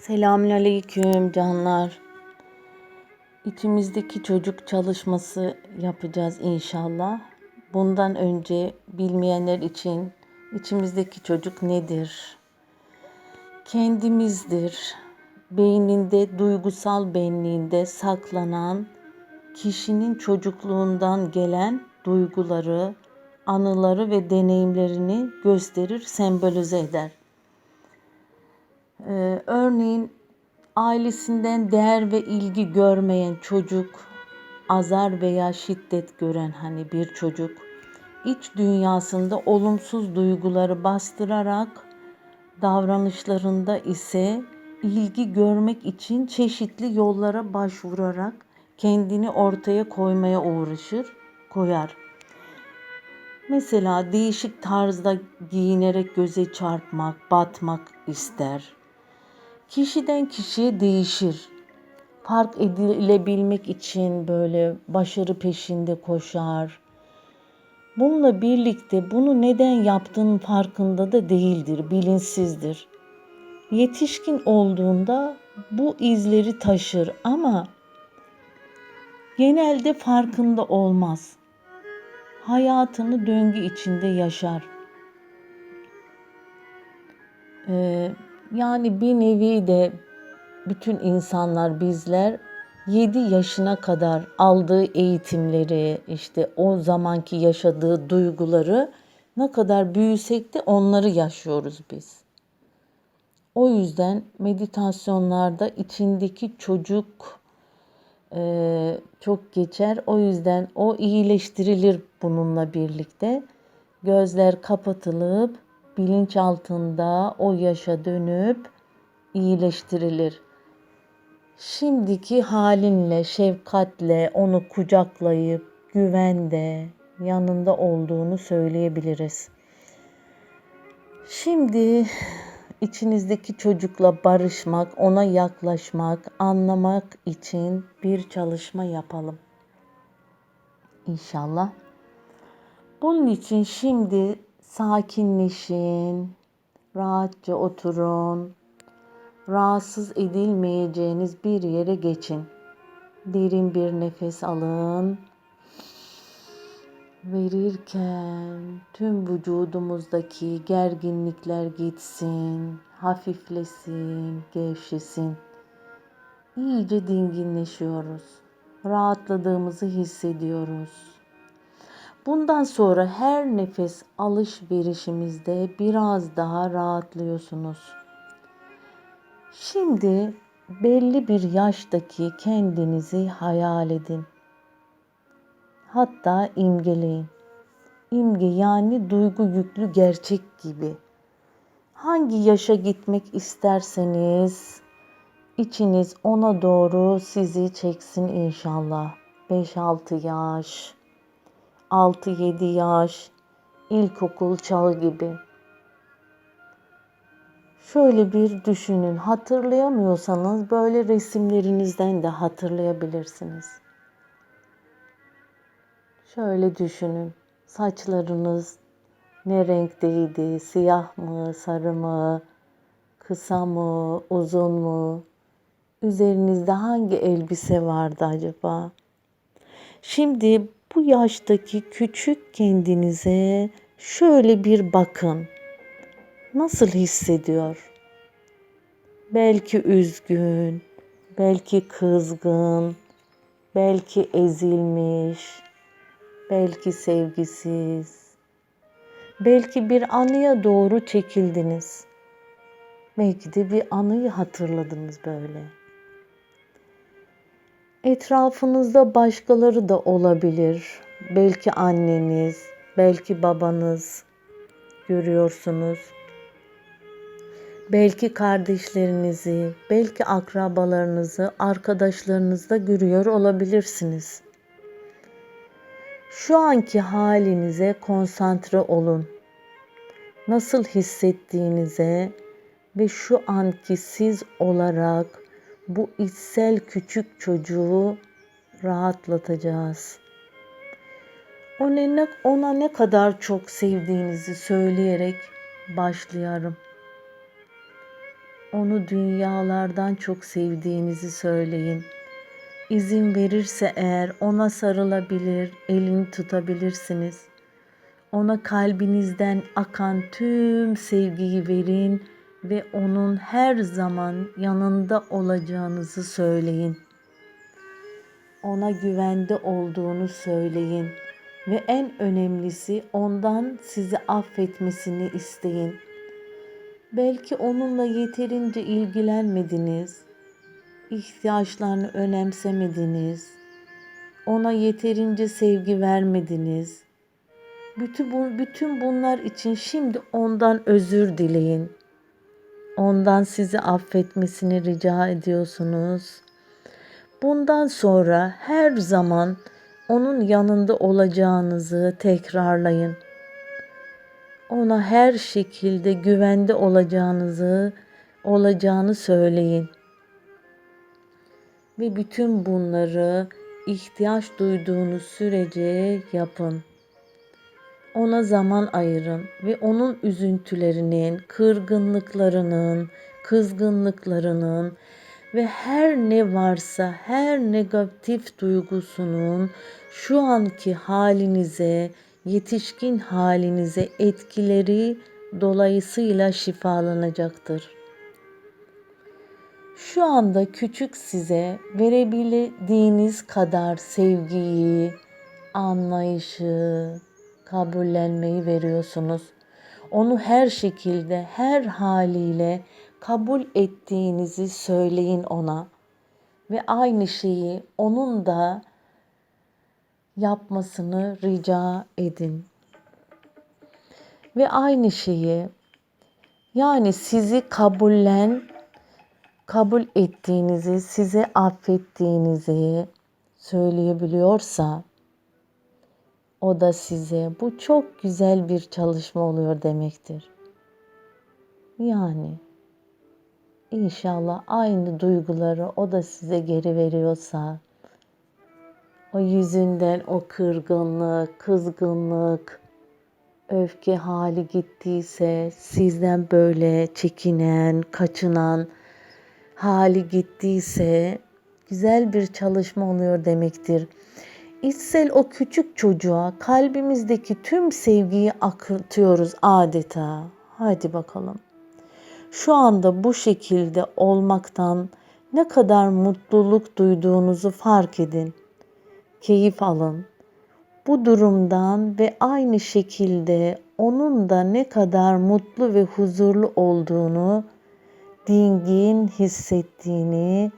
Selamünaleyküm canlar. İçimizdeki çocuk çalışması yapacağız inşallah. Bundan önce bilmeyenler için içimizdeki çocuk nedir? Kendimizdir. Beyninde, duygusal benliğinde saklanan kişinin çocukluğundan gelen duyguları, anıları ve deneyimlerini gösterir, sembolize eder. Ee, örneğin ailesinden değer ve ilgi görmeyen çocuk, azar veya şiddet gören hani bir çocuk, iç dünyasında olumsuz duyguları bastırarak, davranışlarında ise ilgi görmek için çeşitli yollara başvurarak kendini ortaya koymaya uğraşır, koyar. Mesela değişik tarzda giyinerek göze çarpmak, batmak ister. Kişiden kişiye değişir. Fark edilebilmek için böyle başarı peşinde koşar. Bununla birlikte bunu neden yaptığının farkında da değildir, bilinçsizdir. Yetişkin olduğunda bu izleri taşır ama genelde farkında olmaz. Hayatını döngü içinde yaşar. Ee, yani bir nevi de bütün insanlar bizler 7 yaşına kadar aldığı eğitimleri, işte o zamanki yaşadığı duyguları ne kadar büyüsek de onları yaşıyoruz biz. O yüzden meditasyonlarda içindeki çocuk e, çok geçer. O yüzden o iyileştirilir bununla birlikte. Gözler kapatılıp bilinç altında o yaşa dönüp iyileştirilir. Şimdiki halinle, şefkatle onu kucaklayıp güvende, yanında olduğunu söyleyebiliriz. Şimdi içinizdeki çocukla barışmak, ona yaklaşmak, anlamak için bir çalışma yapalım. İnşallah. Bunun için şimdi sakinleşin, rahatça oturun, rahatsız edilmeyeceğiniz bir yere geçin. Derin bir nefes alın. Verirken tüm vücudumuzdaki gerginlikler gitsin, hafiflesin, gevşesin. İyice dinginleşiyoruz. Rahatladığımızı hissediyoruz. Bundan sonra her nefes alışverişimizde biraz daha rahatlıyorsunuz. Şimdi belli bir yaştaki kendinizi hayal edin. Hatta imgeleyin. İmge yani duygu yüklü gerçek gibi. Hangi yaşa gitmek isterseniz içiniz ona doğru sizi çeksin inşallah. 5-6 yaş, 6-7 yaş, ilkokul çağı gibi. Şöyle bir düşünün. Hatırlayamıyorsanız böyle resimlerinizden de hatırlayabilirsiniz. Şöyle düşünün. Saçlarınız ne renkteydi? Siyah mı, sarı mı, kısa mı, uzun mu? Üzerinizde hangi elbise vardı acaba? Şimdi bu yaştaki küçük kendinize şöyle bir bakın. Nasıl hissediyor? Belki üzgün, belki kızgın, belki ezilmiş, belki sevgisiz. Belki bir anıya doğru çekildiniz. Belki de bir anıyı hatırladınız böyle. Etrafınızda başkaları da olabilir. Belki anneniz, belki babanız görüyorsunuz. Belki kardeşlerinizi, belki akrabalarınızı, arkadaşlarınızı da görüyor olabilirsiniz. Şu anki halinize konsantre olun. Nasıl hissettiğinize ve şu anki siz olarak bu içsel küçük çocuğu rahatlatacağız. Ona ne, ona ne kadar çok sevdiğinizi söyleyerek başlayalım. Onu dünyalardan çok sevdiğinizi söyleyin. İzin verirse eğer ona sarılabilir, elini tutabilirsiniz. Ona kalbinizden akan tüm sevgiyi verin ve onun her zaman yanında olacağınızı söyleyin. Ona güvende olduğunu söyleyin ve en önemlisi ondan sizi affetmesini isteyin. Belki onunla yeterince ilgilenmediniz, ihtiyaçlarını önemsemediniz, ona yeterince sevgi vermediniz. Bütün, bütün bunlar için şimdi ondan özür dileyin. Ondan sizi affetmesini rica ediyorsunuz. Bundan sonra her zaman onun yanında olacağınızı tekrarlayın. Ona her şekilde güvende olacağınızı olacağını söyleyin. Ve bütün bunları ihtiyaç duyduğunuz sürece yapın. Ona zaman ayırın ve onun üzüntülerinin, kırgınlıklarının, kızgınlıklarının ve her ne varsa her negatif duygusunun şu anki halinize, yetişkin halinize etkileri dolayısıyla şifalanacaktır. Şu anda küçük size verebildiğiniz kadar sevgiyi, anlayışı, kabullenmeyi veriyorsunuz. Onu her şekilde, her haliyle kabul ettiğinizi söyleyin ona ve aynı şeyi onun da yapmasını rica edin. Ve aynı şeyi yani sizi kabullen kabul ettiğinizi, size affettiğinizi söyleyebiliyorsa o da size bu çok güzel bir çalışma oluyor demektir. Yani inşallah aynı duyguları o da size geri veriyorsa o yüzünden o kırgınlık, kızgınlık, öfke hali gittiyse, sizden böyle çekinen, kaçınan hali gittiyse güzel bir çalışma oluyor demektir. İçsel o küçük çocuğa kalbimizdeki tüm sevgiyi akıtıyoruz adeta. Hadi bakalım. Şu anda bu şekilde olmaktan ne kadar mutluluk duyduğunuzu fark edin. Keyif alın. Bu durumdan ve aynı şekilde onun da ne kadar mutlu ve huzurlu olduğunu, dingin hissettiğini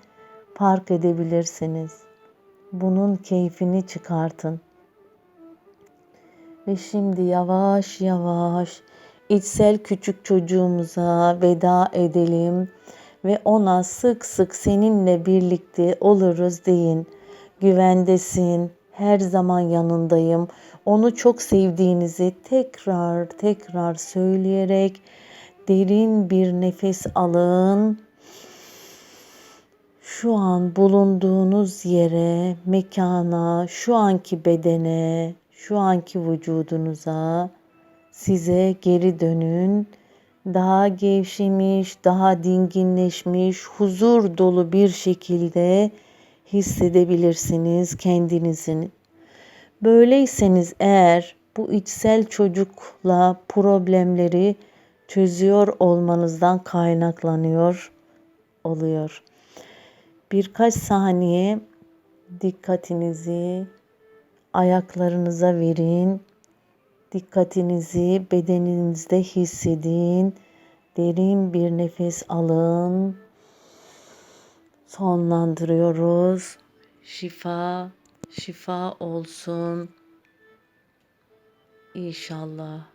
fark edebilirsiniz bunun keyfini çıkartın. Ve şimdi yavaş yavaş içsel küçük çocuğumuza veda edelim ve ona sık sık seninle birlikte oluruz deyin. Güvendesin, her zaman yanındayım. Onu çok sevdiğinizi tekrar tekrar söyleyerek derin bir nefes alın şu an bulunduğunuz yere, mekana, şu anki bedene, şu anki vücudunuza size geri dönün. Daha gevşemiş, daha dinginleşmiş, huzur dolu bir şekilde hissedebilirsiniz kendinizi. Böyleyseniz eğer bu içsel çocukla problemleri çözüyor olmanızdan kaynaklanıyor oluyor birkaç saniye dikkatinizi ayaklarınıza verin. Dikkatinizi bedeninizde hissedin. Derin bir nefes alın. Sonlandırıyoruz. Şifa, şifa olsun. İnşallah.